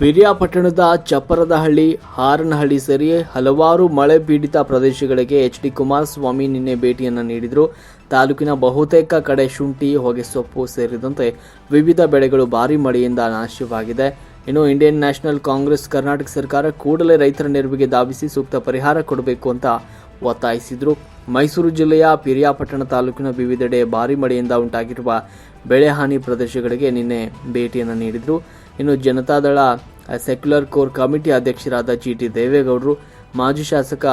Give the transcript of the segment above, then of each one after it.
ಪಿರಿಯಾಪಟ್ಟಣದ ಚಪ್ಪರದಹಳ್ಳಿ, ಹಾರನಹಳ್ಳಿ ಸೇರಿ ಹಲವಾರು ಮಳೆ ಪೀಡಿತ ಪ್ರದೇಶಗಳಿಗೆ ಎಚ್ ಡಿ ಕುಮಾರಸ್ವಾಮಿ ನಿನ್ನೆ ಭೇಟಿಯನ್ನು ನೀಡಿದರು. ತಾಲೂಕಿನ ಬಹುತೇಕ ಕಡೆ ಶುಂಠಿ ಹೊಗೆಸೊಪ್ಪು ಸೇರಿದಂತೆ ವಿವಿಧ ಬೆಳೆಗಳು ಭಾರಿ ಮಳೆಯಿಂದ ನಾಶವಾಗಿದೆ. ಇನ್ನು ಇಂಡಿಯನ್ ನ್ಯಾಷನಲ್ ಕಾಂಗ್ರೆಸ್, ಕರ್ನಾಟಕ ಸರ್ಕಾರ ಕೂಡಲೇ ರೈತರ ನೆರವಿಗೆ ಧಾವಿಸಿ ಸೂಕ್ತ ಪರಿಹಾರ ಕೊಡಬೇಕು ಅಂತ ಒತ್ತಾಯಿಸಿದರು. ಮೈಸೂರು ಜಿಲ್ಲೆಯ ಪಿರಿಯಾಪಟ್ಟಣ ತಾಲೂಕಿನ ವಿವಿಧೆಡೆ ಭಾರೀ ಮಳೆಯಿಂದ ಉಂಟಾಗಿರುವ ಬೆಳೆ ಹಾನಿ ಪ್ರದೇಶಗಳಿಗೆ ನಿನ್ನೆ ಭೇಟಿಯನ್ನು ನೀಡಿದರು. ಇನ್ನು ಜನತಾದಳ ಸೆಕ್ಯುಲರ್ ಕೋರ್ ಕಮಿಟಿ ಅಧ್ಯಕ್ಷರಾದ ಜಿ ಟಿ ದೇವೇಗೌಡರು ಮಾಜಿ ಶಾಸಕ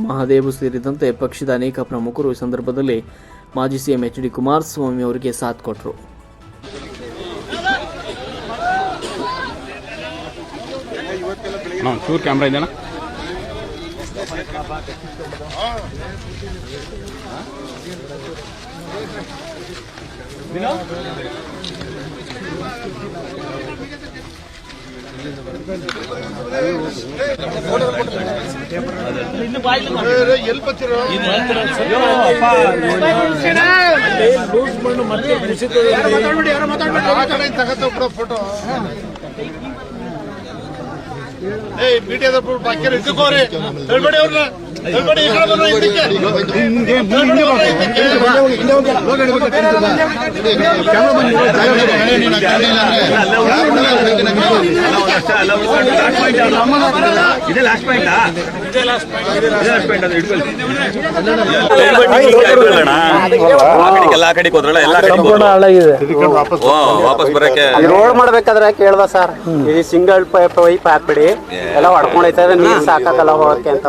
ಮಹಾದೇವು ಸೇರಿದಂತೆ ಪಕ್ಷದ ಅನೇಕ ಪ್ರಮುಖರು ಈ ಸಂದರ್ಭದಲ್ಲಿ ಮಾಜಿ ಸಿಎಂ ಎಚ್ ಡಿ ಕುಮಾರಸ್ವಾಮಿ ಅವರಿಗೆ ಸಾಥ್ ಕೊಟ್ಟರು ಕ್ಯಾಮ್ರಾ ಇದೆಯಣ್ಣ ಏಯ್ ಮೀಡಿಯಾದ ಬಾಕಿ ಇಟ್ಕೋರಿ ಹೇಳ್ಬೇಡಿ ಅವ್ರನ್ನ ಹೇಳ್ಬೇಡಿ ಈ ಕಡೆ ಬನ್ನಿ ಇದಕ್ಕೆ ಹೇಳ್ಬೇಡಿ ಅವ್ರನ್ನ ಇದಕ್ಕೆ. ಇದೇ ಲಾಸ್ಟ್ ಪಾಯಿಂಟಾ ಇದೇ ಲಾಸ್ಟ್ ಪಾಯಿಂಟ್ ಅದು ಹಿಡ್ಕೊಳ್ಳಿ. ಎಲ್ಲ ಆ ಕಡೆಗೆ ಹೋದ್ರಲ್ಲ ಎಲ್ಲ ಕಡೆಗೆ ಓ ವಾಪಸ್ ಬರಕ್ಕೆ. ರೋಡ್ ಮಾಡ್ಬೇಕಾದ್ರೆ ಕೇಳ್ದ ಸರ್ ಈ ಸಿಂಗಲ್ ಪೈಪ್ ವೈಪ್ ಹಾಕ್ಬಿಡಿ. ಎಲ್ಲ ಹೊಡ್ಕೊಂಡೈತದೆ ನೀರ್ ಸಾಕಾಗಲ್ಲ ಹೋಗಕ್ಕೆ ಅಂತ.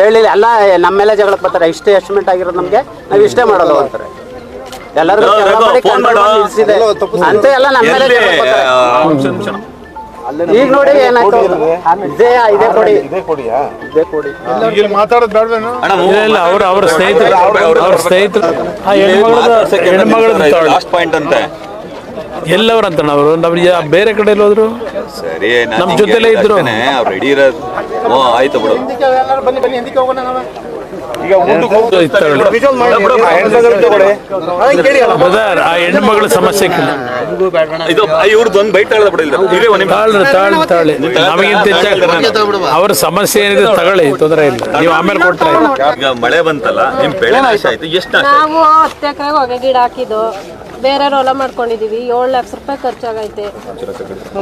ಹೇಳಿಲ್ಲ ಎಲ್ಲ ನಮ್ಮೆಲ್ಲ ಜಗಳಕ್ಕೆ ಬರ್ತಾರೆ ಇಷ್ಟೇ ಎಸ್ಟಿಮೇಟ್ ಆಗಿರೋದು ನಮ್ಗೆ ನಾವ್ ಇಷ್ಟೇ ಮಾಡೋದು ಅಂತಾರೆ ಎಲ್ಲರೂ. ಅಂತ ಎಲ್ಲ ನಮ್ಮೆಲ್ಲ ಈಗ ನೋಡಿ ಏನಾಯ್ತು? ಇದೇ ಇದೇ ಕೊಡಿ ಇದೇ ಕೊಡಿ. ಇಲ್ಲಿ ಮಾತಾಡೋದು ಬೇಡವೇನು ಇಲ್ಲ ಇಲ್ಲ ಅವ್ರ ಅವ್ರ ಸ್ನೇಹಿತರು. ಅವ್ರ ಸ್ನೇಹಿತರು. ಆ ಹೆಣ್ಮಗಳದ ಹೆಣ್ಮಗಳದ ಲಾಸ್ಟ್ ಪಾಯಿಂಟ್ ಅಂತೆ ಅವರು ನಮ್ಗೆ ಬೇರೆ ಕಡೆ ಹೋದ್ರು? ಸರಿ ನಮ್ಮ ಜೊತೆಲೇ ಇದ್ರು. ಅವ್ರು ರೆಡಿ ಇರೋದು ಓ ಆಯ್ತು ಬಿಡು. ಬ್ರದರ್ ಆ ಹೆಣ್ಮಗಳ ಸಮಸ್ಯೆ ಅವ್ರ ಸಮಸ್ಯೆ ಏನಿದೆ ತಗೊಳ್ಳಿ ತೊಂದರೆ ಇಲ್ಲ. ನೀವು ಆಮೇಲೆ ಕೊಡ್ತಾರೆ ಈಗ ಮಳೆ ಬಂತಲ್ಲ ನಿಮ್ ಬೆಳೆ ನಾಶ ಆಯ್ತು ಎಷ್ಟು ನಾವು ಹತ್ತು ಎಕರೆಗೆ ಹೊಗೆ ಗಿಡ ಹಾಕಿದ್ದು. ಬೇರೆ ಹೊಲ ಮಾಡ್ಕೊಂಡಿದೀವಿ. ಏಳು ಲಕ್ಷ ರೂಪಾಯಿ ಖರ್ಚಾಗೈತೆ.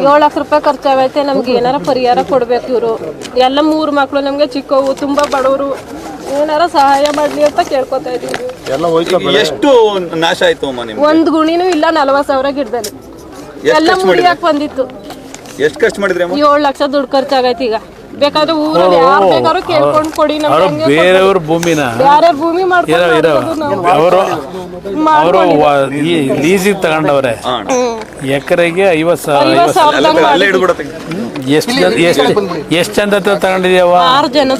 ಏಳು ಲಕ್ಷ ರೂಪಾಯಿ ಖರ್ಚಾಗೈತೆ. ನಮ್ಗೆ ಏನಾರ ಪರಿಹಾರ ಕೊಡ್ಬೇಕು ಇವರು. ಎಲ್ಲ ಮೂರು ಮಕ್ಕಳು ನಮ್ಗೆ ಚಿಕ್ಕವು ತುಂಬಾ ಬಡವರು. ಏನಾರ ಸಹಾಯ ಮಾಡ್ಲಿ ಅಂತ ಕೇಳ್ಕೊತಾ ಇದೀವಿ. ಎಷ್ಟು ನಾಶ ಆಯ್ತು ಅಮ್ಮ ನಿಮ್ಗೆ? ಒಂದ್ ಗುಣಿನೂ ಇಲ್ಲ ನಲವತ್ತು ಸಾವಿರ ಗಿಡದಲ್ಲಿ. ಎಷ್ಟ್ ಎಲ್ಲ ಖರ್ಚು ಮಾಡಿದ್ರಿ? ಬಂದಿತ್ತು. ಎಷ್ಟು ಖರ್ಚು ಮಾಡಿದ್ರಿ ಅಮ್ಮ? ಏಳು ಲಕ್ಷ ದುಡ್ಡು ಖರ್ಚಾಗೈತಿ ಈಗ. ಬೇಕಾದ್ರೆ ಊರಲ್ಲಿ ಯಾರು ಬೇಕಾದ್ರೂ ಕೇಳ್ಕೊಂಡು ಕೊಡಿ ಅವರು ನಮ್ಗೆ ಬೇರೆಯವ್ರ ಭೂಮಿನ. ಯಾರ್ಯಾರ ಭೂಮಿ ಇರೋ ಅವರು ಅವರು ಈ ಲೀಸಿಗೆ ತಗೊಂಡವ್ರೆ. ಹಾ ಅಣ್ಣ. ಎಕರೆಗೆ ಐವತ್ತು ಸಾವಿರ ಐವತ್ತು ಸಾವಿರದಂಗ್ ಅಲ್ಲೇ ಮಾಡಿದ್ವಿ. ಹಿಡ್ಬಿಡತ್ತೆ ಎಷ್ಟು ಜನ ಎಷ್ಟು ಎಷ್ಟು ಚಂದ ಹತ್ರ ತಗೊಂಡಿದ್ಯಾವ ಆರು ಜನ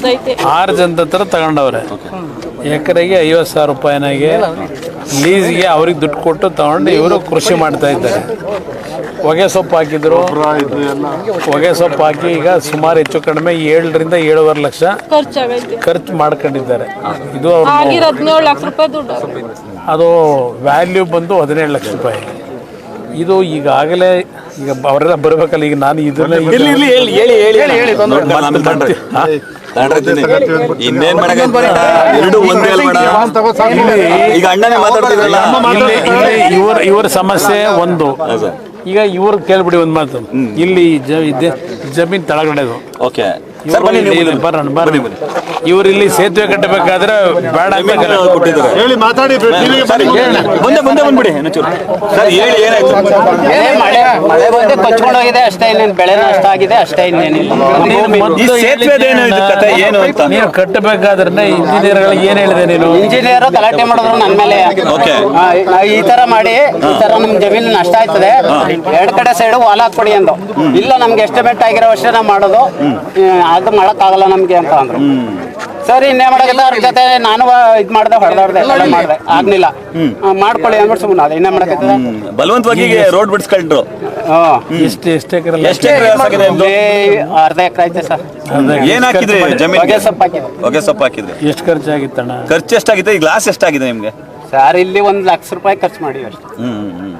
ಆರು ಜನದ ಹತ್ರ ತಗೊಂಡವ್ರೆ. ಎಕರೆಗೆ ಐವತ್ತು ಸಾವಿರ ರೂಪಾಯಿನಾಗೆ ಲೀಸ್ಗೆ ಅವ್ರಿಗೆ ದುಡ್ಡು ಕೊಟ್ಟು ತಗೊಂಡು ಇವರು ಕೃಷಿ ಮಾಡ್ತಾ ಇದ್ದಾರೆ. ಹೊಗೆ ಸೊಪ್ಪು ಹಾಕಿದ್ರು. ಹೊಗೆ ಸೊಪ್ಪು ಹಾಕಿ ಈಗ ಸುಮಾರು ಹೆಚ್ಚು ಕಡಿಮೆ ಏಳರಿಂದ ಏಳುವರೆ ಲಕ್ಷ ಖರ್ಚು ಮಾಡ್ಕೊಂಡಿದ್ದಾರೆ. ಇದು ಅವ್ರ ಆಗಿರೋ ಲಕ್ಷ ರೂಪಾಯಿ ದುಡ್ಡು. ಅದು ವ್ಯಾಲ್ಯೂ ಬಂದು ಹದಿನೇಳು ಲಕ್ಷ ರೂಪಾಯಿ. ಇದು ಈಗಾಗಲೇ ಈಗ ಅವರೆಲ್ಲ ಬರಬೇಕಲ್ಲ ಈಗ ನಾನು ಇದನ್ನ ನೋಡಿ, ನಾನು ಹೇಳಿ ಹೇಳಿ ಹಾ? ತಗೊಂಡ್ರೆ ಇನ್ನೇನ್ ಮಾಡಕ್ ಎರಡು ಒಂದೇ ಈಗ ಅಣ್ಣನೇ ಮಾತಾಡ್ತಿದ್ರಲ್ಲ ಇಲ್ಲಿ ಇಲ್ಲಿ ಇವ್ರ ಇವ್ರ ಸಮಸ್ಯೆ ಒಂದು. ಈಗ ಇವ್ರ ಕೇಳ್ಬಿಡಿ ಒಂದು ಮಾತು. ಇಲ್ಲಿ ಜ- ಇದೆ- ಜಮೀನ್ ತಳಗಡೆದು. ಓಕೆ. ಇವ್ರು ಇಲ್ಲಿ- ಇಲ್ಲಿ ಬರೋಣ ಬನ್ನಿ ಇವ್ರು ಇಲ್ಲಿ ಸೇತುವೆ ಕಟ್ಟಬೇಕಾದ್ರೆ ಬೇಡ ಅಂತ ಕೊಟ್ಟಿದ್ದಾರೆ ಹೇಳಿ. ಮಾತಾಡಿ ಟಿವಿಗೆ ಸರಿ ಮುಂದೆ ಮುಂದೆ ಬಂದ್ಬಿಡಿ ಇನ್ನೊಂಚೂರು. ಸರ್ ಹೇಳಿ ಏನಾಯ್ತು? ಮಳೆ ಮಳೆ ಬಂದೆ ಅಷ್ಟೇ ಇನ್ನೇನು ಬೆಳೆ ನಷ್ಟ ಆಗಿದೆ ಅಷ್ಟೇ ಇನ್ನೇನಿಲ್ಲ ಈ ಸೇತುವೆದೇನು ಇದು ಕತೆ ಏನು ಅಂತ? ನೀನು ಕಟ್ಟಬೇಕಾದ್ರೆ ಇಂಜಿನಿಯರ್ಗಳಿಗೆ ಏನ್ ಹೇಳಿದೆ ನೀನು? ಇಂಜಿನಿಯರ್ ಗಲಾಟೆ ಮಾಡಿದ್ರು ನನ್ನ ಮೇಲೆ. ಓಕೆ. ಆ, ನಾವು ಈ ತರ ಮಾಡಿ ಈ ತರ ನಮ್ ಜಮೀನು ನಷ್ಟ ಆಯ್ತದೆ. ಎರಡ್ ಕಡೆ ಸೈಡ್ ವಾಲ್ ಹಾಕ್ಕೊಡಿ ಅಂದು. ಇಲ್ಲ ನಮ್ಗೆ ಎಸ್ಟಿಮೇಟ್ ಆಗಿರೋ ವರ್ಷ ನಾವು ಮಾಡೋದು ಆ, ಅದು ಮಾಡಕ್ ಆಗಲ್ಲ ನಮ್ಗೆ ಅಂತ ಅಂದ್ರು. ಸರಿ ಇನ್ನೇ ಮಾಡಕ್ಕಿಲ್ಲ ಅವ್ರ ಜೊತೆ ನಾನು ಇದ್ ಮಾಡ್ದೆ ಹೊಡೆದಾಡ್ದೆ ಮಾಡ್ದೆ. ಆಗ್ಲಿಲ್ಲ. ಮಾಡ್ಕೊಳ್ಳಿ ಅಂದ್ಬಿಟ್ಟು ಸುಮ್ಮನೆ ಅದೇ ಇನ್ನೇ ಮಾಡಕ್ಕಿಲ್ಲ ಬಲವಂತವಾಗಿ ರೋಡ್ ಬಿಡಿಸ್ಕೊಂಡ್ರು. ಇಷ್ಟೇ ಇಷ್ಟೇ ಎಷ್ಟು? ಅರ್ಧ ಎಕರೆ ಐತೆ ಸರ್. ಏನ್ ಹಾಕಿದ್ರಿ ಜಮೀನ್ ಹೊಗೆ ಸೊಪ್ಪು ಹಾಕಿದ್ರೆ ಹೊಗೆ ಸೊಪ್ಪು ಹಾಕಿದ್ರಿ. ಎಷ್ಟು ಖರ್ಚಾಗಿತ್ತಣ್ಣ ಖರ್ಚು ಎಷ್ಟಾಗಿದೆ? ಈ ಗ್ಲಾಸ್ ಎಷ್ಟಾಗಿದೆ ನಿಮ್ಗೆ? ಸರ್ ಇಲ್ಲಿ ಒಂದ್ ಲಕ್ಷ ರೂಪಾಯಿ ಖರ್ಚು ಮಾಡಿ ಅಷ್ಟೇ. ಹ್ಮ್ ಹ್ಮ್ ಹ್ಮ್,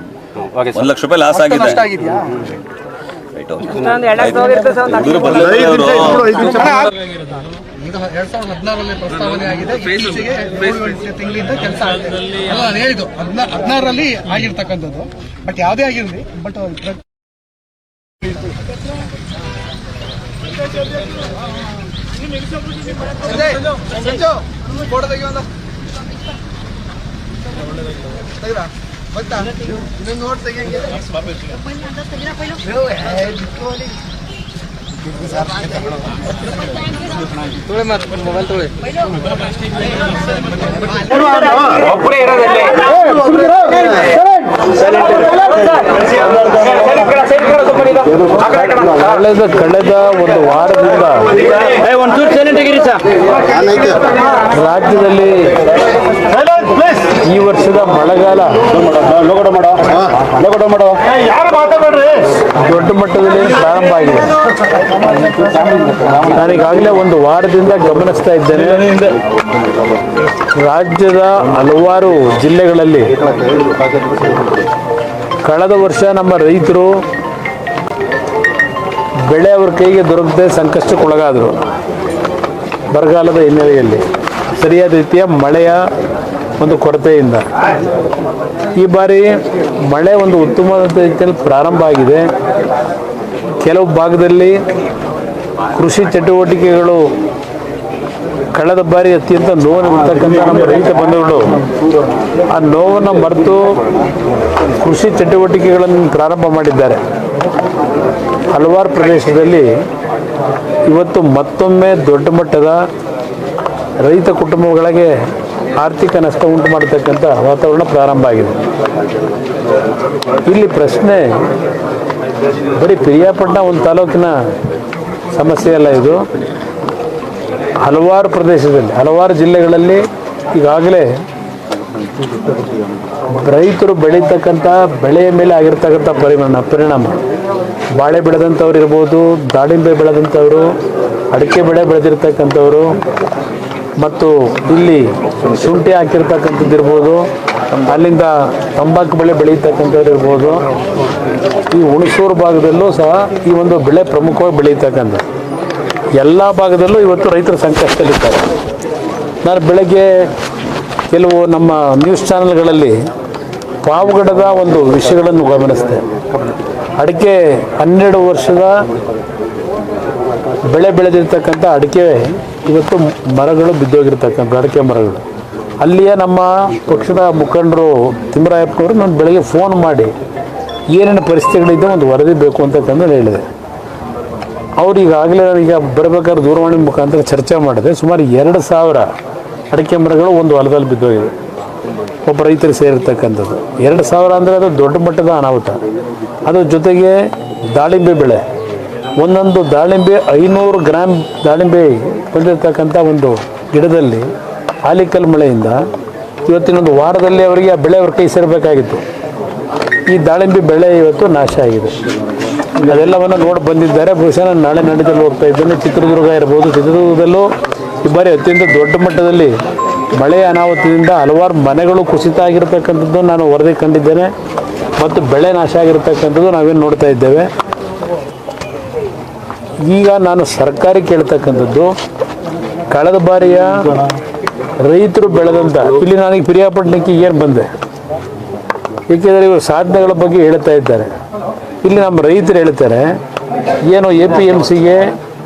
ಒಂದ್ ಲಕ್ಷ ರೂಪಾಯಿ ಲಾಸ್ ಆಗಿದೆ. ಈಗ ಎರಡ್ ಸಾವಿರದ ಹದಿನಾರರಲ್ಲಿ ಪ್ರಸ್ತಾವನೆ ಆಗಿದೆ. ತಿಂಗಳಿಂದ ಕೆಲಸ ಹೇಳಿದ್ದು ಹದಿನಾ ಹದಿನಾರರಲ್ಲಿ ಆಗಿರ್ತಕ್ಕಂಥದ್ದು. ಬಟ್ ಯಾವುದೇ ಆಗಿರಲಿ ಬಟ್ ಗೊತ್ತಾ ಇನ್ನು ನೋಡಿ ತೆಗಿಯಂಗೆ? ತುಳಿ ಮಾತು ಮೊಬೈಲ್ ತುಳಿ. ಕಳೆದ ಕಳೆದ ಒಂದು ವಾರದಿಂದ ರಾಜ್ಯದಲ್ಲಿ ಈ ವರ್ಷದ ಮಳೆಗಾಲ ದೊಡ್ಡ ಮಟ್ಟದಲ್ಲಿ ಪ್ರಾರಂಭ ಆಗಿದೆ. ನಾನೀಗಾಗಲೇ ಒಂದು ವಾರದಿಂದ ಗಮನಿಸ್ತಾ ಇದ್ದೇನೆ. ರಾಜ್ಯದ ಹಲವಾರು ಜಿಲ್ಲೆಗಳಲ್ಲಿ ಕಳೆದ ವರ್ಷ ನಮ್ಮ ರೈತರು ಬೆಳೆ ಅವ್ರ ಕೈಗೆ ದೊರಕದೆ ಸಂಕಷ್ಟಕ್ಕೊಳಗಾದರು. ಬರಗಾಲದ ಹಿನ್ನೆಲೆಯಲ್ಲಿ ಸರಿಯಾದ ರೀತಿಯ ಮಳೆಯ ಒಂದು ಕೊರತೆಯಿಂದ. ಈ ಬಾರಿ ಮಳೆ ಒಂದು ಉತ್ತಮವಾದ ರೀತಿಯಲ್ಲಿ ಪ್ರಾರಂಭ ಆಗಿದೆ. ಕೆಲವು ಭಾಗದಲ್ಲಿ ಕೃಷಿ ಚಟುವಟಿಕೆಗಳು ಕಳೆದ ಬಾರಿ ಅತ್ಯಂತ ನೋವಿರ್ತಕ್ಕಂಥ ನಮ್ಮ ರೈತ ಬಂಧುಗಳು, ಆ ನೋವನ್ನು ಮರೆತು ಕೃಷಿ ಚಟುವಟಿಕೆಗಳನ್ನು ಪ್ರಾರಂಭ ಮಾಡಿದ್ದಾರೆ. ಹಲವಾರು ಪ್ರದೇಶದಲ್ಲಿ ಇವತ್ತು ಮತ್ತೊಮ್ಮೆ ದೊಡ್ಡ ಮಟ್ಟದ ರೈತ ಕುಟುಂಬಗಳಿಗೆ ಆರ್ಥಿಕ ನಷ್ಟ ಉಂಟು ಮಾಡತಕ್ಕಂಥ ವಾತಾವರಣ ಪ್ರಾರಂಭ ಆಗಿದೆ. ಇಲ್ಲಿ ಪ್ರಶ್ನೆ, ಬರೀ ಪಿರಿಯಾಪಟ್ಟಣ ಒಂದು ತಾಲೂಕಿನ ಸಮಸ್ಯೆ ಅಲ್ಲ ಇದು. ಹಲವಾರು ಪ್ರದೇಶದಲ್ಲಿ, ಹಲವಾರು ಜಿಲ್ಲೆಗಳಲ್ಲಿ ಈಗಾಗಲೇ ರೈತರು ಬೆಳೀತಕ್ಕಂಥ ಬೆಳೆಯ ಮೇಲೆ ಆಗಿರ್ತಕ್ಕಂಥ ಪರಿಮಾಣ ಪರಿಣಾಮ. ಬಾಳೆ ಬೆಳೆದಂಥವ್ರು ಇರ್ಬೋದು, ದಾಳಿಂಬೆ ಬೆಳೆದಂಥವ್ರು, ಅಡಿಕೆ ಬೆಳೆ ಬೆಳೆದಿರ್ತಕ್ಕಂಥವ್ರು, ಮತ್ತು ಇಲ್ಲಿ ಶುಂಠಿ ಹಾಕಿರ್ತಕ್ಕಂಥದ್ದು ಇರ್ಬೋದು, ಅಲ್ಲಿಂದ ತಂಬಾಕು ಬೆಳೆ ಬೆಳೀತಕ್ಕಂಥವ್ರು ಇರ್ಬೋದು. ಈ ಹುಣಸೂರು ಭಾಗದಲ್ಲೂ ಸಹ ಈ ಒಂದು ಬೆಳೆ ಪ್ರಮುಖವಾಗಿ ಬೆಳೀತಕ್ಕಂಥ ಎಲ್ಲ ಭಾಗದಲ್ಲೂ ಇವತ್ತು ರೈತರು ಸಂಕಷ್ಟದಲ್ಲಿದ್ದಾರೆ. ನಾನು ಬೆಳಗ್ಗೆ ಕೆಲವು ನಮ್ಮ ನ್ಯೂಸ್ ಚಾನೆಲ್ಗಳಲ್ಲಿ ಪಾವುಗಡದ ಒಂದು ವಿಷಯಗಳನ್ನು ಗಮನಿಸಿದೆ. ಅಡಿಕೆ ಹನ್ನೆರಡು ವರ್ಷದ ಬೆಳೆ ಬೆಳೆದಿರ್ತಕ್ಕಂಥ ಅಡಿಕೆ ಇವತ್ತು ಮರಗಳು ಬಿದ್ದೋಗಿರ್ತಕ್ಕಂಥ ಅಡಿಕೆ ಮರಗಳು. ಅಲ್ಲಿಯ ನಮ್ಮ ಪಕ್ಷದ ಮುಖಂಡರು ತಿಮ್ಮರಾಯಪ್ಪನವರು ನಾನು ಬೆಳಗ್ಗೆ ಫೋನ್ ಮಾಡಿ ಏನೇನು ಪರಿಸ್ಥಿತಿಗಳಿದ್ದೆ ಒಂದು ವರದಿ ಬೇಕು ಅಂತಕ್ಕಂಥ ಹೇಳಿದೆ. ಅವ್ರು ಈಗಾಗಲೇ ಈಗ ಬರಬೇಕಾದ್ರೆ ದೂರವಾಣಿ ಮುಖಾಂತರ ಚರ್ಚೆ ಮಾಡಿದೆ. ಸುಮಾರು ಎರಡು ಸಾವಿರ ಅಡಿಕೆ ಮರಗಳು ಒಂದು ಹೊಲದಲ್ಲಿ ಬಿದ್ದೋಗಿದೆ. ಒಬ್ಬ ರೈತರು ಸೇರಿರ್ತಕ್ಕಂಥದ್ದು. ಎರಡು ಸಾವಿರ ಅಂದರೆ ಅದು ದೊಡ್ಡ ಮಟ್ಟದ ಅನಾಹುತ. ಅದ್ರ ಜೊತೆಗೆ ದಾಳಿಂಬೆ ಬೆಳೆ. ಒಂದೊಂದು ದಾಳಿಂಬೆ ಐನೂರು ಗ್ರಾಮ್ ದಾಳಿಂಬೆ ಬಂದಿರತಕ್ಕಂಥ ಒಂದು ಗಿಡದಲ್ಲಿ ಆಲಿಕಲ್ ಮಳೆಯಿಂದ ಇವತ್ತಿನೊಂದು ವಾರದಲ್ಲಿ ಅವರಿಗೆ ಆ ಬೆಳೆ ಅವ್ರ ಕೈ ಸೇರಬೇಕಾಗಿತ್ತು. ಈ ದಾಳಿಂಬೆ ಬೆಳೆ ಇವತ್ತು ನಾಶ ಆಗಿದೆ. ಅದೆಲ್ಲವನ್ನು ನೋಡಿ ಬಂದಿದ್ದಾರೆ. ಬಹುಶಃ ನಾಳೆ ನಡೆದಲ್ಲಿ ಹೋಗ್ತಾ ಇದ್ದೇನೆ. ಚಿತ್ರದುರ್ಗ ಇರ್ಬೋದು, ಚಿತ್ರದುರ್ಗದಲ್ಲೂ ಈ ಬಾರಿ ಅತ್ಯಂತ ದೊಡ್ಡ ಮಟ್ಟದಲ್ಲಿ ಮಳೆಯ ಅನಾಹುತದಿಂದ ಹಲವಾರು ಮನೆಗಳು ಕುಸಿತ ಆಗಿರತಕ್ಕಂಥದ್ದು ನಾನು ವರದಿ ಕಂಡಿದ್ದೇನೆ ಮತ್ತು ಬೆಳೆ ನಾಶ ಆಗಿರತಕ್ಕಂಥದ್ದು ನಾವೇನು ನೋಡ್ತಾ ಇದ್ದೇವೆ. ಈಗ ನಾನು ಸರ್ಕಾರಿ ಕೇಳ್ತಕ್ಕಂಥದ್ದು, ಕಳೆದ ಬಾರಿಯ ರೈತರು ಬೆಳೆದಂಥ ಇಲ್ಲಿ ನನಗೆ ಪ್ರಿಯಾಪಟ್ಟಣಕ್ಕೆ ಏನು ಬಂದೆ. ಏಕೆಂದರೆ ಇವರು ಸಾಧನೆಗಳ ಬಗ್ಗೆ ಹೇಳ್ತಾ ಇದ್ದಾರೆ. ಇಲ್ಲಿ ನಮ್ಮ ರೈತರು ಹೇಳ್ತಾರೆ, ಏನು ಎ ಪಿ ಎಂ ಸಿಗೆ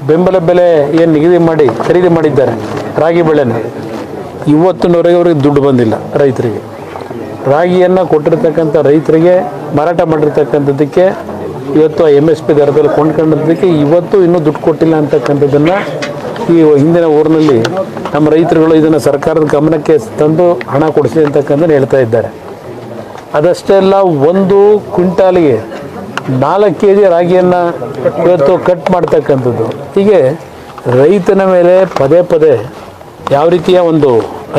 ಬೆಂಬಲ ಬೆಲೆ ಏನು ನಿಗದಿ ಮಾಡಿ ಖರೀದಿ ಮಾಡಿದ್ದಾರೆ ರಾಗಿ ಬೆಳೆನ ಇವತ್ತಿನವರೆಗೆ ಅವ್ರಿಗೆ ದುಡ್ಡು ಬಂದಿಲ್ಲ ರೈತರಿಗೆ. ರಾಗಿಯನ್ನು ಕೊಟ್ಟಿರ್ತಕ್ಕಂಥ ರೈತರಿಗೆ, ಮಾರಾಟ ಮಾಡಿರ್ತಕ್ಕಂಥದ್ದಕ್ಕೆ, ಇವತ್ತು ಎಂ ಎಸ್ ಪಿ ದರದಲ್ಲಿ ಕೊಂಡ್ಕೊಂಡಿದ್ದಕ್ಕೆ ಇವತ್ತು ಇನ್ನೂ ದುಡ್ಡು ಕೊಟ್ಟಿಲ್ಲ ಅಂತಕ್ಕಂಥದ್ದನ್ನು ಈ ಹಿಂದಿನ ಊರಿನಲ್ಲಿ ನಮ್ಮ ರೈತರುಗಳು ಇದನ್ನು ಸರ್ಕಾರದ ಗಮನಕ್ಕೆ ತಂದು ಹಣ ಕೊಡಿಸಿ ಅಂತಕ್ಕಂಥದ್ದು ಹೇಳ್ತಾ ಇದ್ದಾರೆ. ಅದಷ್ಟೇ ಅಲ್ಲ, ಒಂದು ಕ್ವಿಂಟಾಲಿಗೆ ನಾಲ್ಕು ಕೆ ಜಿ ರಾಗಿಯನ್ನು ಇವತ್ತು ಕಟ್ ಮಾಡ್ತಕ್ಕಂಥದ್ದು. ಹೀಗೆ ರೈತನ ಮೇಲೆ ಪದೇ ಪದೇ ಯಾವ ರೀತಿಯ ಒಂದು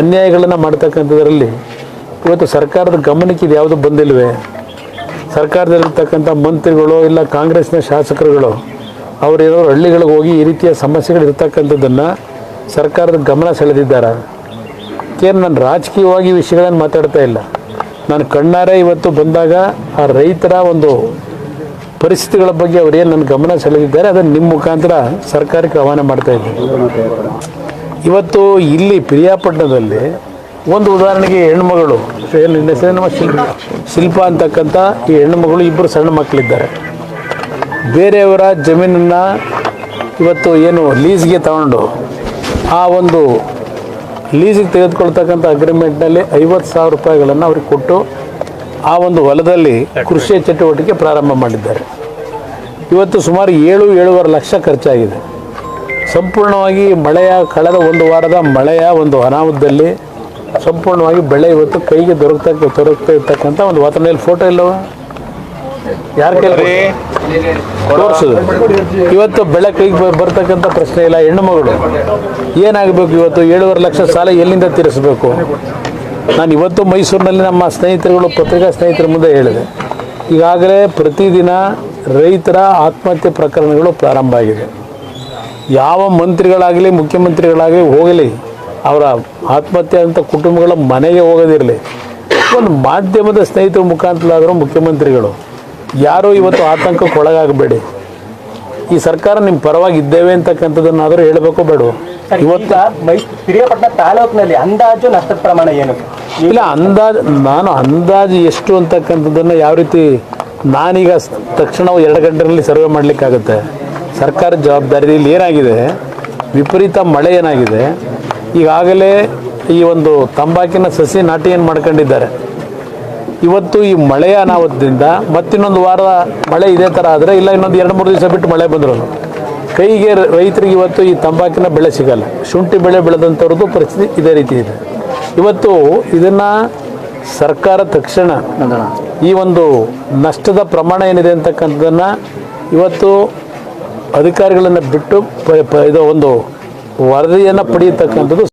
ಅನ್ಯಾಯಗಳನ್ನು ಮಾಡ್ತಕ್ಕಂಥದ್ರಲ್ಲಿ ಇವತ್ತು ಸರ್ಕಾರದ ಗಮನಕ್ಕೆ ಇದು ಯಾವುದು ಬಂದಿಲ್ವೇ? ಸರ್ಕಾರದಲ್ಲಿರ್ತಕ್ಕಂಥ ಮಂತ್ರಿಗಳು ಇಲ್ಲ ಕಾಂಗ್ರೆಸ್ನ ಶಾಸಕರುಗಳು ಅವರೇನೋ ಹಳ್ಳಿಗಳಿಗೆ ಹೋಗಿ ಈ ರೀತಿಯ ಸಮಸ್ಯೆಗಳು ಇರ್ತಕ್ಕಂಥದ್ದನ್ನು ಸರ್ಕಾರದ ಗಮನ ಸೆಳೆದಿದ್ದಾರೆ? ಏನು ನಾನು ರಾಜಕೀಯವಾಗಿ ವಿಷಯಗಳನ್ನು ಮಾತಾಡ್ತಾ ಇಲ್ಲ. ನಾನು ಕಣ್ಣಾರೆ ಇವತ್ತು ಬಂದಾಗ ಆ ರೈತರ ಒಂದು ಪರಿಸ್ಥಿತಿಗಳ ಬಗ್ಗೆ ಅವ್ರು ಏನು ನನ್ನ ಗಮನ ಸೆಳೆದಿದ್ದಾರೆ, ಅದನ್ನು ನಿಮ್ಮ ಮುಖಾಂತರ ಸರ್ಕಾರಕ್ಕೆ ರವಾನೆ ಮಾಡ್ತಾ ಇದ್ದೀನಿ. ಇವತ್ತು ಇಲ್ಲಿ ಪಿರಿಯಾಪಟ್ಟಣದಲ್ಲಿ ಒಂದು ಉದಾಹರಣೆಗೆ ಹೆಣ್ಮಗಳು ಹೆಸರೇನಮ್ಮ ಶಿಲ್ಪ. ಶಿಲ್ಪ ಅಂತಕ್ಕಂಥ ಈ ಹೆಣ್ಣುಮಗಳು ಇಬ್ಬರು ಸಣ್ಣ ಮಕ್ಕಳಿದ್ದಾರೆ ಬೇರೆಯವರ ಜಮೀನನ್ನು ಇವತ್ತು ಏನು ಲೀಸ್ಗೆ ತಗೊಂಡು ಆ ಒಂದು ಲೀಸಿಗೆ ತೆಗೆದುಕೊಳ್ತಕ್ಕಂಥ ಅಗ್ರಿಮೆಂಟ್ನಲ್ಲಿ ಐವತ್ತು ಸಾವಿರ ರೂಪಾಯಿಗಳನ್ನು ಅವ್ರಿಗೆ ಕೊಟ್ಟು ಆ ಒಂದು ಹೊಲದಲ್ಲಿ ಕೃಷಿ ಚಟುವಟಿಕೆ ಪ್ರಾರಂಭ ಮಾಡಿದ್ದಾರೆ. ಇವತ್ತು ಸುಮಾರು ಏಳು ಏಳುವರೆ ಲಕ್ಷ ಖರ್ಚಾಗಿದೆ. ಸಂಪೂರ್ಣವಾಗಿ ಮಳೆಯ ಕಳೆದ ಒಂದು ವಾರದ ಮಳೆಯ ಒಂದು ಅನಾಹುತದಲ್ಲಿ ಸಂಪೂರ್ಣವಾಗಿ ಬೆಳೆ ಇವತ್ತು ಕೈಗೆ ದೊರಕತಕ್ಕ ದೊರಕ್ತಾ ಇರ್ತಕ್ಕಂಥ ಒಂದು ವಾತಾವರಣದಲ್ಲಿ ಫೋಟೋ ಇಲ್ಲವ? ಯಾರ ಕೈಲಿ ತೋರಿಸೋದು ಇವತ್ತು ಬೆಳೆ ಕೈಗೆ ಬರ್ತಕ್ಕಂಥ ಪ್ರಶ್ನೆ ಇಲ್ಲ ಹೆಣ್ಣು ಮಗಳು. ಏನಾಗಬೇಕು ಇವತ್ತು? ಏಳುವರೆ ಲಕ್ಷ ಸಾಲ ಎಲ್ಲಿಂದ ತೀರಿಸಬೇಕು? ನಾನು ಇವತ್ತು ಮೈಸೂರಿನಲ್ಲಿ ನಮ್ಮ ಸ್ನೇಹಿತರುಗಳು ಪತ್ರಿಕಾ ಸ್ನೇಹಿತರ ಮುಂದೆ ಹೇಳಿದೆ. ಈಗಾಗಲೇ ಪ್ರತಿದಿನ ರೈತರ ಆತ್ಮಹತ್ಯೆ ಪ್ರಕರಣಗಳು ಪ್ರಾರಂಭ ಆಗಿದೆ. ಯಾವ ಮಂತ್ರಿಗಳಾಗಲಿ ಮುಖ್ಯಮಂತ್ರಿಗಳಾಗಲಿ ಹೋಗಲಿ ಅವರ ಆತ್ಮಹತ್ಯೆ ಅಂತ ಕುಟುಂಬಗಳ ಮನೆಗೆ ಹೋಗೋದಿರಲಿ ಒಂದು ಮಾಧ್ಯಮದ ಸ್ನೇಹಿತರ ಮುಖಾಂತರ ಮುಖ್ಯಮಂತ್ರಿಗಳು ಯಾರೂ ಇವತ್ತು ಆತಂಕಕ್ಕೆ ಒಳಗಾಗಬೇಡಿ. ಈ ಸರ್ಕಾರ ನಿಮ್ಮ ಪರವಾಗಿ ಇದ್ದೇವೆ ಅಂತಕ್ಕಂಥದ್ದನ್ನಾದರೂ ಹೇಳಬೇಕು ಬೇಡ ಇವತ್ತು ಮೈ ಪಿರಿಯಾಪಟ್ಟಣ ತಾಲೂಕಿನಲ್ಲಿ ಅಂದಾಜು ನಷ್ಟದ ಪ್ರಮಾಣ ಏನು? ಇಲ್ಲ ಅಂದಾಜು ನಾನು ಅಂದಾಜು ಎಷ್ಟು ಅಂತಕ್ಕಂಥದ್ದನ್ನು ಯಾವ ರೀತಿ ನಾನೀಗ ತಕ್ಷಣ ಎರಡು ಗಂಟೆಯಲ್ಲಿ ಸರ್ವೆ ಮಾಡಲಿಕ್ಕಾಗುತ್ತೆ. ಸರ್ಕಾರದ ಜವಾಬ್ದಾರಿಯಲ್ಲಿ ಏನಾಗಿದೆ? ವಿಪರೀತ ಮಳೆ ಏನಾಗಿದೆ? ಈಗಾಗಲೇ ಈ ಒಂದು ತಂಬಾಕಿನ ಸಸಿ ನಾಟಿ ಏನು ಮಾಡ್ಕೊಂಡಿದ್ದಾರೆ? ಇವತ್ತು ಈ ಮಳೆಯ ಅನಾಹುತದಿಂದ ಮತ್ತಿನ್ನೊಂದು ವಾರ ಮಳೆ ಇದೇ ಥರ ಆದರೆ ಇಲ್ಲ, ಇನ್ನೊಂದು ಎರಡು, ಮೂರು ದಿವಸ ಬಿಟ್ಟು ಮಳೆ ಬಂದ್ರು. ಕೈಗೆ ರೈತರಿಗೆ ಇವತ್ತು ಈ ತಂಬಾಕಿನ ಬೆಳೆ ಸಿಗಲ್ಲ. ಶುಂಠಿ ಬೆಳೆ ಬೆಳೆದಂಥವ್ರದ್ದು ಪರಿಸ್ಥಿತಿ ಇದೇ ರೀತಿ ಇದೆ. ಇವತ್ತು ಇದನ್ನು ಸರ್ಕಾರ ತಕ್ಷಣ ಈ ಒಂದು ನಷ್ಟದ ಪ್ರಮಾಣ ಏನಿದೆ ಅಂತಕ್ಕಂಥದ್ದನ್ನು ಇವತ್ತು ಅಧಿಕಾರಿಗಳನ್ನು ಬಿಟ್ಟು ಇದು ಒಂದು ವರದಿಯನ್ನು ಪಡೆಯತಕ್ಕಂಥದ್ದು